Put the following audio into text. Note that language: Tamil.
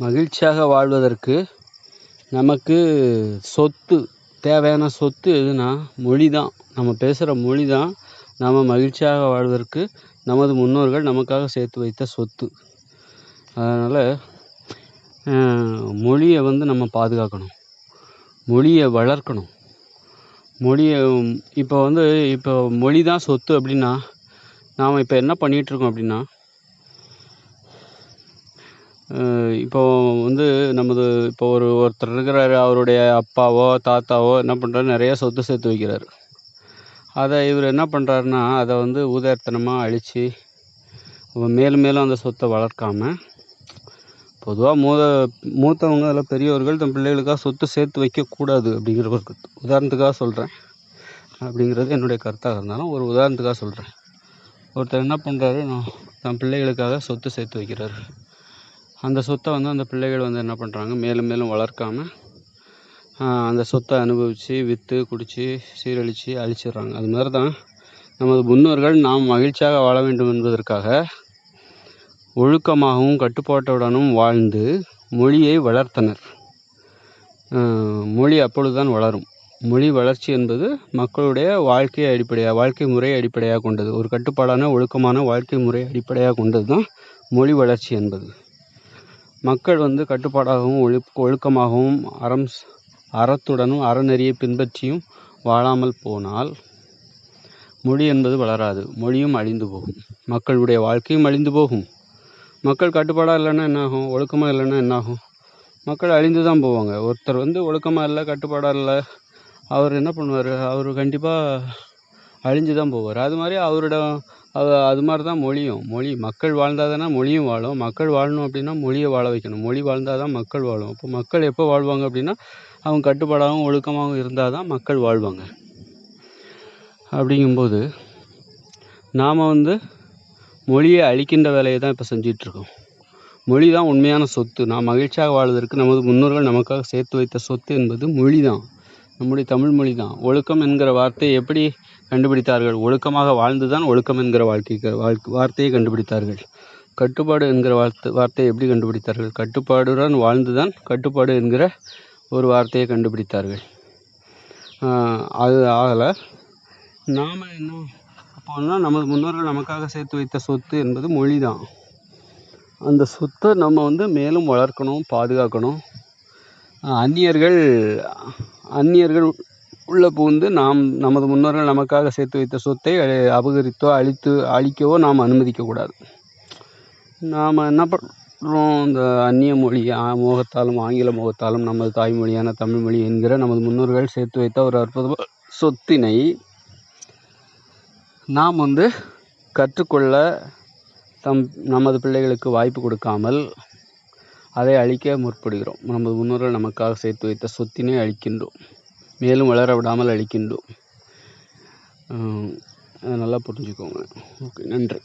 மகிழ்ச்சியாக வாழ்வதற்கு நமக்கு சொத்து தேவையான சொத்து எதுனா மொழி தான் நம்ம பேசுகிற மொழி தான் நம்ம மகிழ்ச்சியாக வாழ்வதற்கு நமது முன்னோர்கள் நமக்காக சேர்த்து வைத்த சொத்து. அதனால் மொழியை வந்து நம்ம பாதுகாக்கணும். மொழியை வளர்க்கணும். மொழியை இப்போ வந்து இப்போ மொழி தான் சொத்து அப்படின்னா நாம் இப்போ என்ன பண்ணிகிட்ருக்கோம் அப்படின்னா இப்போ வந்து நமது இப்போ ஒரு ஒருத்தர் இருக்கிறாரு அவருடைய அப்பாவோ தாத்தாவோ என்ன பண்ணுறாரு நிறைய சொத்து சேர்த்து வைக்கிறாரு. அதை இவர் என்ன பண்ணுறாருன்னா அதை வந்து உதயத்தனமாக அழித்து மேலும் மேலும் அந்த சொத்தை வளர்க்காமல் பொதுவாக மூத மூத்தவங்க அதில் பெரியவர்கள் தன் பிள்ளைகளுக்காக சொத்து சேர்த்து வைக்கக்கூடாது அப்படிங்கிற ஒரு உதாரணத்துக்காக சொல்கிறேன் அப்படிங்கிறது என்னுடைய கருத்தாக இருந்தாலும் ஒரு உதாரணத்துக்காக சொல்கிறேன் ஒருத்தர் என்ன பண்ணுறாரு தன் பிள்ளைகளுக்காக சொத்து சேர்த்து வைக்கிறாரு. அந்த சொத்தை வந்து அந்த பிள்ளைகள் வந்து என்ன பண்ணுறாங்க மேலும் மேலும் வளர்க்காமல் அந்த சொத்தை அனுபவித்து விற்று குடித்து சீரழித்து அழிச்சிடுறாங்க. அது மாதிரி தான் நமது முன்னோர்கள் நாம் மகிழ்ச்சியாக வாழ வேண்டும் என்பதற்காக ஒழுக்கமாகவும் கட்டுப்பாட்டுடனும் வாழ்ந்து மொழியை வளர்த்தனர். மொழி அப்பொழுதுதான் வளரும். மொழி வளர்ச்சி என்பது மக்களுடைய வாழ்க்கையை அடிப்படையாக வாழ்க்கை முறையை அடிப்படையாக கொண்டது. ஒரு கட்டுப்பாடான ஒழுக்கமான வாழ்க்கை முறை அடிப்படையாக கொண்டது தான் மொழி வளர்ச்சி என்பது. மக்கள் வந்து கட்டுப்பாடாகவும் ஒழுக் ஒழுக்கமாகவும் அறம் அறத்துடனும் அறநெறியை பின்பற்றியும் வாழாமல் போனால் மொழி என்பது வளராது. மொழியும் அழிந்து போகும். மக்களுடைய வாழ்க்கையும் அழிந்து போகும். மக்கள் கட்டுப்பாடாக இல்லைன்னா என்னாகும்? ஒழுக்கமாக இல்லைன்னா என்னாகும்? மக்கள் அழிந்து தான் போவாங்க. ஒருத்தர் வந்து ஒழுக்கமாக இல்லை கட்டுப்பாடாக இல்லை அவர் என்ன பண்ணுவார்? அவர் கண்டிப்பாக அழிஞ்சு தான் போவார். அது மாதிரி அவரிடம் அது அது மாதிரி தான் மொழியும். மொழி மக்கள் வாழ்ந்தால் தானே மொழியும் வாழும். மக்கள் வாழணும் அப்படின்னா மொழியை வாழ வைக்கணும். மொழி வாழ்ந்தால் தான் மக்கள் வாழும். அப்போ மக்கள் எப்போ வாழ்வாங்க அப்படின்னா அவங்க கட்டுப்பாடாகவும் ஒழுக்கமாகவும் இருந்தால் தான் மக்கள் வாழ்வாங்க. அப்படிங்கும்போது நாம் வந்து மொழியை அழிக்கின்ற வேலையை தான் இப்போ செஞ்சிகிட்ருக்கோம் மொழி தான் உண்மையான சொத்து. நாம் மகிழ்ச்சியாக வாழ்வதற்கு நமது முன்னோர்கள் நமக்காக சேர்த்து வைத்த சொத்து என்பது மொழி தான் நம்முடைய தமிழ் மொழி தான் ஒழுக்கம் என்கிற வார்த்தை எப்படி கண்டுபிடித்தார்கள். ஒழுக்கமாக வாழ்ந்து தான் ஒழுக்கம் என்கிற வாழ்க்கைக்கு வாழ்க்கை வார்த்தையை கண்டுபிடித்தார்கள். கட்டுப்பாடு என்கிற வார்த்தை வார்த்தையை எப்படி கண்டுபிடித்தார்கள்? கட்டுப்பாடுடன் வாழ்ந்துதான் கட்டுப்பாடு என்கிற ஒரு வார்த்தையை கண்டுபிடித்தார்கள். அது ஆகலை. நாம் என்ன அப்போனா நமது முன்னோர்கள் நமக்காக சேர்த்து வைத்த சொத்து என்பது மொழி தான் அந்த சொத்தை நம்ம வந்து மேலும் வளர்க்கணும் பாதுகாக்கணும். அந்நியர்கள் அந்நியர்கள் உள்ளே புகுந்து நாம் நமது முன்னோர்கள் நமக்காக சேர்த்து வைத்த சொத்தை அபகரித்தோ அழித்து அழிக்கவோ நாம் அனுமதிக்கக்கூடாது நாம் என்ன பண்ணுறோம் இந்த அந்நிய மொழி மோகத்தாலும் ஆங்கில மோகத்தாலும் நமது தாய்மொழியான தமிழ்மொழி என்கிற நமது முன்னோர்கள் சேர்த்து வைத்த ஒரு அற்புத சொத்தினை நாம் வந்து கற்றுக்கொள்ள தம் நமது பிள்ளைகளுக்கு வாய்ப்பு கொடுக்காமல் அதை அழிக்க முற்படுகிறோம். நமது முன்னோர்கள் நமக்காக சேர்த்து வைத்த சொத்தினை அழிக்கின்றோம். மேலும் வளர விடாமல் அழிக்கின்றோம். அதை நல்லா புரிஞ்சுக்கோங்க. ஓகே நன்றி.